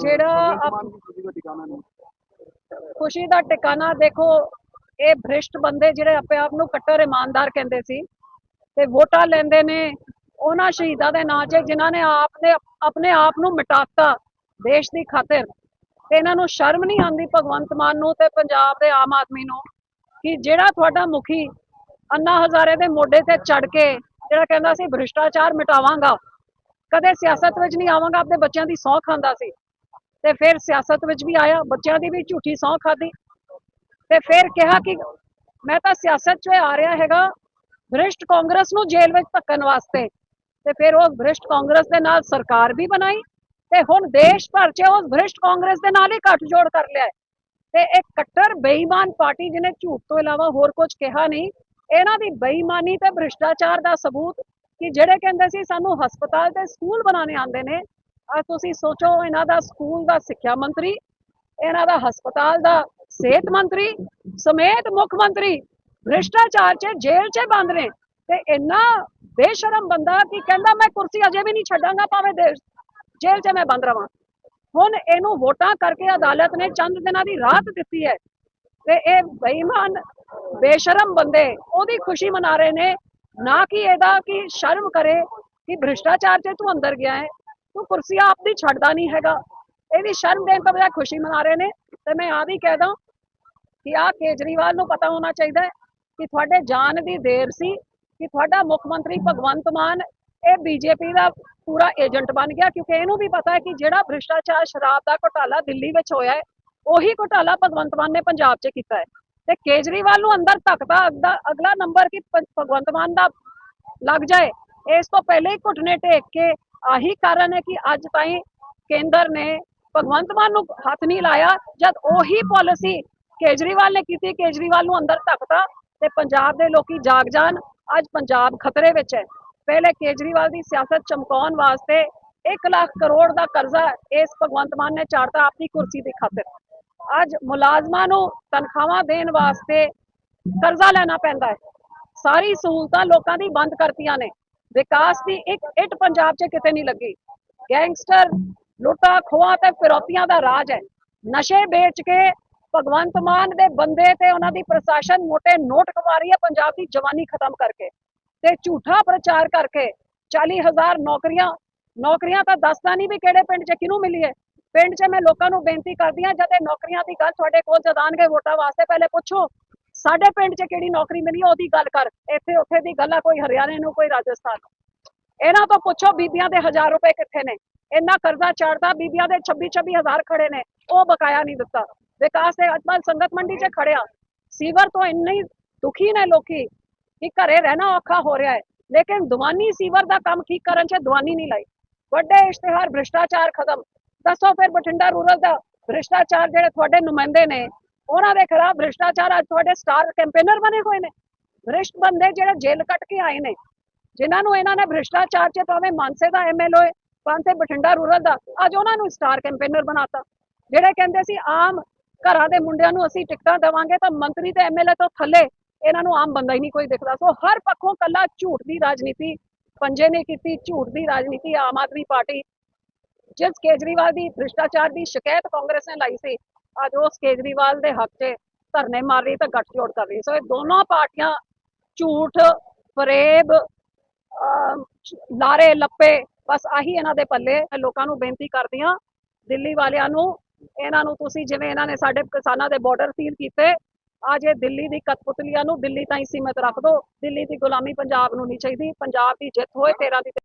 ਜਿਹੜਾ ਖੁਸ਼ੀ ਦਾ ਟਿਕਾਣਾ ਦੇਖੋ ਇਹ ਭ੍ਰਿਸ਼ਟ ਬੰਦੇ ਜਿਹੜੇ ਆਪੇ ਆਪ ਨੂੰ ਕੱਟਰ ਇਮਾਨਦਾਰ ਕਹਿੰਦੇ ਸੀ ਤੇ ਵੋਟਾਂ ਲੈਂਦੇ ਨੇ ਉਹਨਾਂ ਸ਼ਹੀਦਾਂ ਦੇ ਨਾਂ 'ਚ ਜਿਨ੍ਹਾਂ ਨੇ ਆਪ ਨੇ ਆਪਣੇ ਆਪ ਨੂੰ ਮਿਟਾਤਾ ਦੇਸ਼ ਦੀ ਖਾਤਰ। ਤੇ ਇਹਨਾਂ ਨੂੰ ਸ਼ਰਮ ਨਹੀਂ ਆਉਂਦੀ ਭਗਵੰਤ ਮਾਨ ਨੂੰ ਤੇ ਪੰਜਾਬ ਦੇ ਆਮ ਆਦਮੀ ਨੂੰ ਕਿ ਜਿਹੜਾ ਤੁਹਾਡਾ ਮੁਖੀ ਅੰਨਾ ਹਜ਼ਾਰੇ ਦੇ ਮੋਢੇ ਤੇ ਚੜ ਕੇ ਜਿਹੜਾ ਕਹਿੰਦਾ ਸੀ ਭ੍ਰਿਸ਼ਟਾਚਾਰ ਮਿਟਾਵਾਂਗਾ। ਕਦੇ ਸਿਆਸਤ ਵਿੱਚ ਨਹੀਂ ਆਵਾਂਗਾ ਆਪਣੇ ਬੱਚਿਆਂ ਦੀ ਸਹੁੰ ਖਾਂਦਾ ਸੀ। ਤੇ ਫਿਰ ਸਿਆਸਤ ਵਿੱਚ ਵੀ ਆਇਆ, ਬੱਚਿਆਂ ਦੀ ਵੀ ਝੂਠੀ ਸਹੁੰ ਖਾਦੀ ਤੇ ਫਿਰ ਕਿਹਾ ਕਿ ਮੈਂ ਤਾਂ ਸਿਆਸਤ 'ਚ ਆ ਰਿਹਾ ਹੈਗਾ, ਭ੍ਰਿਸ਼ਟ ਕਾਂਗਰਸ ਨੂੰ ਜੇਲ੍ਹ ਵਿੱਚ ਧੱਕਣ ਵਾਸਤੇ। ਤੇ ਫਿਰ ਉਹ ਭ੍ਰਿਸ਼ਟ ਕਾਂਗਰਸ ਦੇ ਨਾਲ ਸਰਕਾਰ ਵੀ ਬਣਾਈ ਤੇ ਹੁਣ ਦੇਸ਼ ਭਰ 'ਚ ਉਸ ਭ੍ਰਿਸ਼ਟ ਕਾਂਗਰਸ ਦੇ ਨਾਲ ਹੀ ਗੱਠਜੋੜ ਕਰ ਲਿਆ ਤੇ ਇੱਕ ਕੱਟਰ ਬੇਈਮਾਨ ਪਾਰਟੀ ਜਿਹਨੇ ਝੂਠ ਤੋਂ ਇਲਾਵਾ ਹੋਰ ਕੁਝ ਕਿਹਾ ਨਹੀਂ, ਇਹਨਾਂ ਦੀ ਬੇਈਮਾਨੀ ਤੇ ਭ੍ਰਿਸ਼ਟਾਚਾਰ ਦਾ ਸਬੂਤ ਕਿ ਜਿਹੜੇ ਕਹਿੰਦੇ ਸੀ ਸਾਨੂੰ ਹਸਪਤਾਲ ਤੇ ਸਕੂਲ ਬਣਾਉਣੇ ਆਉਂਦੇ ਨੇ ਤੁਸੀਂ ਸੋਚੋ, ਇਹਨਾਂ ਦਾ ਸਕੂਲ ਦਾ ਸਿੱਖਿਆ ਮੰਤਰੀ, ਇਹਨਾਂ ਦਾ ਹਸਪਤਾਲ ਦਾ ਸਿਹਤ ਮੰਤਰੀ, ਸਮੇਤ ਮੁੱਖ ਮੰਤਰੀ, ਭ੍ਰਿਸ਼ਟਾਚਾਰ 'ਚ, ਜੇਲ੍ਹ 'ਚ ਬੰਦ ਨੇ। ਤੇ ਇੰਨਾ ਬੇਸ਼ਰਮ ਬੰਦਾ ਕਿ ਕਹਿੰਦਾ, ਮੈਂ ਕੁਰਸੀ ਅਜੇ ਵੀ ਨਹੀਂ ਛੱਡਾਂਗਾ, ਭਾਵੇਂ ਜੇਲ੍ਹ 'ਚ ਮੈਂ ਬੰਦ ਰਵਾਂ। ਹੁਣ ਇਹਨੂੰ ਵੋਟਾਂ ਕਰਕੇ ਅਦਾਲਤ ਨੇ ਚੰਦ ਦਿਨਾਂ ਦੀ ਰਾਹਤ ਦਿੱਤੀ ਹੈ। ਤੇ ਇਹ ਬੇਈਮਾਨ, ਬੇਸ਼ਰਮ ਬੰਦੇ ਉਹਦੀ ਖੁਸ਼ੀ ਮਨਾ ਰਹੇ ਨੇ। ਨਾ ਕਿ ਇਹਦਾ ਕਿ ਸ਼ਰਮ ਕਰੇ ਕਿ ਭ੍ਰਿਸ਼ਟਾਚਾਰ 'ਚ ਤੂੰ ਅੰਦਰ ਗਿਆ ਹੈ। ਤੂੰ ਕੁਰਸੀ ਆਪਦੀ ਛੱਡਦਾ ਨਹੀਂ ਹੈਗਾ। ਇਹਦੀ ਸ਼ਰਮ ਦੇਣ ਤੋਂ ਬਜਾਏ ਖੁਸ਼ੀ ਮਨਾ ਰਹੇ ਨੇ। ਤੇ ਮੈਂ ਆ ਵੀ ਕਹਿ ਦਾਂ ਕਿ ਆ ਕੇਜਰੀਵਾਲ ਨੂੰ ਪਤਾ ਹੋਣਾ ਚਾਹੀਦਾ ਹੈ ਕਿ ਤੁਹਾਡੇ ਜਾਣ ਦੀ ਦੇਰ ਸੀ, ਕਿ ਤੁਹਾਡਾ ਮੁੱਖ ਮੰਤਰੀ ਭਗਵੰਤ ਮਾਨ ਇਹ ਬੀਜੇਪੀ ਦਾ ਪੂਰਾ ਏਜੰਟ ਬਣ ਗਿਆ। ਕਿਉਂਕਿ ਇਹਨੂੰ ਵੀ ਪਤਾ ਹੈ ਕਿ ਜਿਹੜਾ ਭ੍ਰਿਸ਼ਟਾਚਾਰ ਸ਼ਰਾਬ ਦਾ ਘੁਟਾਲਾ ਦਿੱਲੀ ਵਿੱਚ ਹੋਇਆ ਹੈ, ਉਹੀ ਘੁਟਾਲਾ ਭਗਵੰਤ ਮਾਨ ਨੇ ਪੰਜਾਬ 'ਚ ਕੀਤਾ ਹੈ। ਤੇ ਕੇਜਰੀਵਾਲ ਨੂੰ ਅੰਦਰ ਧੱਕਦਾ ਅਗਲਾ- ਅਗਲਾ ਨੰਬਰ ਕਿ ਭਗਵੰਤ ਮਾਨ ਦਾ ਲੱਗ ਜਾਏ, ਇਸ ਤੋਂ ਪਹਿਲੇ ਹੀ ਘੁਟਨੇ ਟੇਕ ਕੇ ਆਹੀ ਕਾਰਨ ਹੈ ਕਿ ਅੱਜ ਤਾਈਂ ਕੇਂਦਰ ਨੇ ਭਗਵੰਤ ਮਾਨ ਨੂੰ ਹੱਥ ਨਹੀਂ ਲਾਇਆ, ਜਦ ਉਹੀ ਪਾਲਿਸੀ ਕੇਜਰੀਵਾਲ ਨੇ ਕੀਤੀ, ਕੇਜਰੀਵਾਲ ਨੂੰ ਅੰਦਰ ਧੱਕਤਾ ਤੇ ਪੰਜਾਬ ਦੇ ਲੋਕੀ ਜਾਗ ਜਾਣ। ਅੱਜ ਪੰਜਾਬ ਖਤਰੇ ਵਿੱਚ ਹੈ। ਪਹਿਲੇ ਕੇਜਰੀਵਾਲ ਦੀ ਸਿਆਸਤ ਚਮਕਾਉਣ ਵਾਸਤੇ 1 ਲੱਖ ਕਰੋੜ ਦਾ ਕਰਜ਼ਾ ਇਸ ਭਗਵੰਤ ਮਾਨ ਨੇ ਚਾੜਤਾ ਆਪਣੀ ਕੁਰਸੀ ਦੀ ਖਾਤਰ। ਅੱਜ ਮੁਲਾਜ਼ਮਾਂ ਨੂੰ ਤਨਖਾਹਾਂ ਦੇਣ ਵਾਸਤੇ ਕਰਜ਼ਾ ਲੈਣਾ ਪੈਂਦਾ ਹੈ। ਸਾਰੀ ਸਹੂਲਤਾਂ ਲੋਕਾਂ ਦੀ ਬੰਦ ਕਰਤੀਆਂ ਨੇ। ਵਿਕਾਸ ਦੀ ਇੱਕ ਇੱਟ ਪੰਜਾਬ 'ਚ ਕਿਤੇ ਨਹੀਂ ਲੱਗੀ। ਗੈਂਗਸਟਰ ਲੁੱਟਾ, ਖੋਹਾਂ ਤੇ ਫਿਰੌਤੀਆਂ ਦਾ ਰਾਜ ਹੈ। ਨਸ਼ੇ ਵੇਚ ਕੇ ਭਗਵੰਤ ਮਾਨ ਦੇ ਬੰਦੇ ਤੇ ਉਹਨਾਂ ਦੀ ਪ੍ਰਸ਼ਾਸਨ ਮੋਟੇ ਨੋਟ ਕਮਾ ਰਹੀ ਹੈ ਪੰਜਾਬ ਦੀ ਜਵਾਨੀ ਖਤਮ ਕਰਕੇ। ਤੇ ਝੂਠਾ ਪ੍ਰਚਾਰ ਕਰਕੇ 40000 ਨੌਕਰੀਆਂ ਨੌਕਰੀਆਂ ਤਾਂ ਦੱਸਦਾ ਨਹੀਂ ਵੀ ਕਿਹੜੇ ਪਿੰਡ 'ਚ ਕਿਹਨੂੰ ਮਿਲੀ ਹੈ। ਪਿੰਡ 'ਚ ਮੈਂ ਲੋਕਾਂ ਨੂੰ ਬੇਨਤੀ ਕਰਦੀ ਹਾਂ, ਜਦ ਇਹ ਨੌਕਰੀਆਂ ਦੀ ਗੱਲ ਤੁਹਾਡੇ ਕੋਲ ਜਦਾਨਗੇ ਵੋਟਾਂ ਵਾਸਤੇ, ਪਹਿਲੇ ਪੁੱਛੋ ਸਾਡੇ ਪਿੰਡ 'ਚ ਕਿਹੜੀ ਨੌਕਰੀ ਮਿਲੀ ਉਹਦੀ ਗੱਲ ਕਰ। ਇੱਥੇ ਉੱਥੇ ਦੀ ਗੱਲ ਆ ਕੋਈ ਹਰਿਆਣੇ ਨੂੰ, ਕੋਈ ਰਾਜਸਥਾਨ ਨੂੰ। ਇਹਨਾਂ ਤੋਂ ਪੁੱਛੋ ਬੀਬੀਆਂ ਦੇ 1000 ਰੁਪਏ ਕਿੱਥੇ ਨੇ। ਇੰਨਾ ਕਰਜ਼ਾ ਚਾੜਦਾ ਬੀਬੀਆਂ ਦੇ 26 26 ਖੜੇ ਨੇ। ਉਹ ਬਕਾਇਆ ਨਹੀਂ ਦਿੱਤਾ। ਵਿਕਾਸ ਦੇ ਅਜਮਲ ਸੰਗਤ ਮੰਡੀ 'ਚ ਖੜਿਆ। ਸੀਵਰ ਤੋਂ ਇੰਨੇ ਦੁਖੀ ਨੇ ਲੋਕੀ ਕਿ ਘਰੇ ਰਹਿਣਾ ਔਖਾ ਹੋ ਰਿਹਾ ਹੈ। ਲੇਕਿਨ ਦੀਵਾਨੀ ਸੀਵਰ ਦਾ ਕੰਮ ਠੀਕ ਕਰਨ 'ਚ ਦੀਵਾਨੀ ਨਹੀਂ ਲਾਈ। ਵੱਡੇ ਇਸ਼ਤਿਹਾਰ, ਭ੍ਰਿਸ਼ਟਾਚਾਰ ਖਤਮ। ਦੱਸੋ ਫਿਰ ਬਠਿੰਡਾ ਰੂਰਲ ਦਾ ਭ੍ਰਿਸ਼ਟਾਚਾਰ ਜਿਹੜੇ ਤੁਹਾਡੇ ਨੁਮਾਇੰਦੇ ਨੇ ਉਹਨਾਂ ਦੇ ਖਿਲਾਫ ਭ੍ਰਿਸ਼ਟਾਚਾਰ ਅੱਜ ਤੁਹਾਡੇ ਸਟਾਰ ਕੈਂਪੇਨਰ ਬਣੇ ਹੋਏ ਨੇ। ਭ੍ਰਿਸ਼ਟ ਬੰਦੇ ਜਿਹੜੇ ਜੇਲ੍ਹ ਕੱਟ ਕੇ ਆਏ ਨੇ, ਜਿਨ੍ਹਾਂ ਨੂੰ ਇਹਨਾਂ ਨੇ ਭ੍ਰਿਸ਼ਟਾਚਾਰ 'ਚ ਭਾਵੇਂ ਮਾਨਸੇ ਦਾ ਐਮਐਲਏ ਭਾਵੇਂ ਬਠਿੰਡਾ ਰੂਰਲ ਦਾ, ਅੱਜ ਉਹਨਾਂ ਨੂੰ ਸਟਾਰ ਕੈਂਪੇਨਰ ਬਣਾਤਾ। ਜਿਹੜੇ ਕਹਿੰਦੇ ਸੀ ਆਮ ਘਰਾਂ ਦੇ ਮੁੰਡਿਆਂ ਨੂੰ ਅਸੀਂ ਟਿਕਟਾਂ ਦੇਵਾਂਗੇ ਤਾਂ ਮੰਤਰੀ ਤੇ ਐਮਐਲਏ ਤੋਂ ਥੱਲੇ ਇਹਨਾਂ ਨੂੰ ਆਮ ਬੰਦਾ ਹੀ ਨਹੀਂ ਕੋਈ ਦਿਖਦਾ। ਸੋ ਹਰ ਪੱਖੋਂ ਕੱਲਾ ਝੂਠ ਦੀ ਰਾਜਨੀਤੀ ਪੰਜੇ ਨੇ ਕੀਤੀ, ਝੂਠ ਦੀ ਰਾਜਨੀਤੀ ਆਮ ਆਦਮੀ ਪਾਰਟੀ, ਜਿਸ ਕੇਜਰੀਵਾਲ ਦੀ ਭ੍ਰਿਸ਼ਟਾਚਾਰ ਦੀ ਸ਼ਿਕਾਇਤ ਕਾਂਗਰਸ ਨੇ ਲਾਈ ਸੀ ਅੱਜ ਉਸ ਕੇਜਰੀਵਾਲ ਦੇ ਹੱਕ 'ਚ ਧਰਨੇ ਮਾਰ ਰਹੀ ਤਾਂ ਗੱਠਜੋੜ ਕਰ ਰਹੀ ਸੋ ਇਹ ਦੋਨੋਂ ਪਾਰਟੀਆਂ ਝੂਠ, ਫਰੇਬ ਲਾਰੇ ਲੱਪੇ, ਬਸ ਆਹੀ ਇਹਨਾਂ ਦੇ ਪੱਲੇ ਲੋਕਾਂ ਨੂੰ ਬੇਨਤੀ ਕਰਦੀਆਂ ਦਿੱਲੀ ਵਾਲਿਆਂ ਨੂੰ, ਇਹਨਾਂ ਨੂੰ ਤੁਸੀਂ ਜਿਵੇਂ ਇਹਨਾਂ ਨੇ ਸਾਡੇ ਕਿਸਾਨਾਂ ਦੇ ਬਾਰਡਰ ਸੀਲ ਕੀਤੇ, ਅੱਜ ਇਹ ਦਿੱਲੀ ਦੀ ਕਤਪੁਤਲੀਆਂ ਨੂੰ ਦਿੱਲੀ ਤਾਈਂ ਸੀਮਿਤ ਰੱਖ ਦਿਓ। ਦਿੱਲੀ ਦੀ ਗੁਲਾਮੀ ਪੰਜਾਬ ਨੂੰ ਨਹੀਂ ਚਾਹੀਦੀ, ਪੰਜਾਬ ਦੀ ਜਿੱਤ ਹੋਏ 13 ਦੀ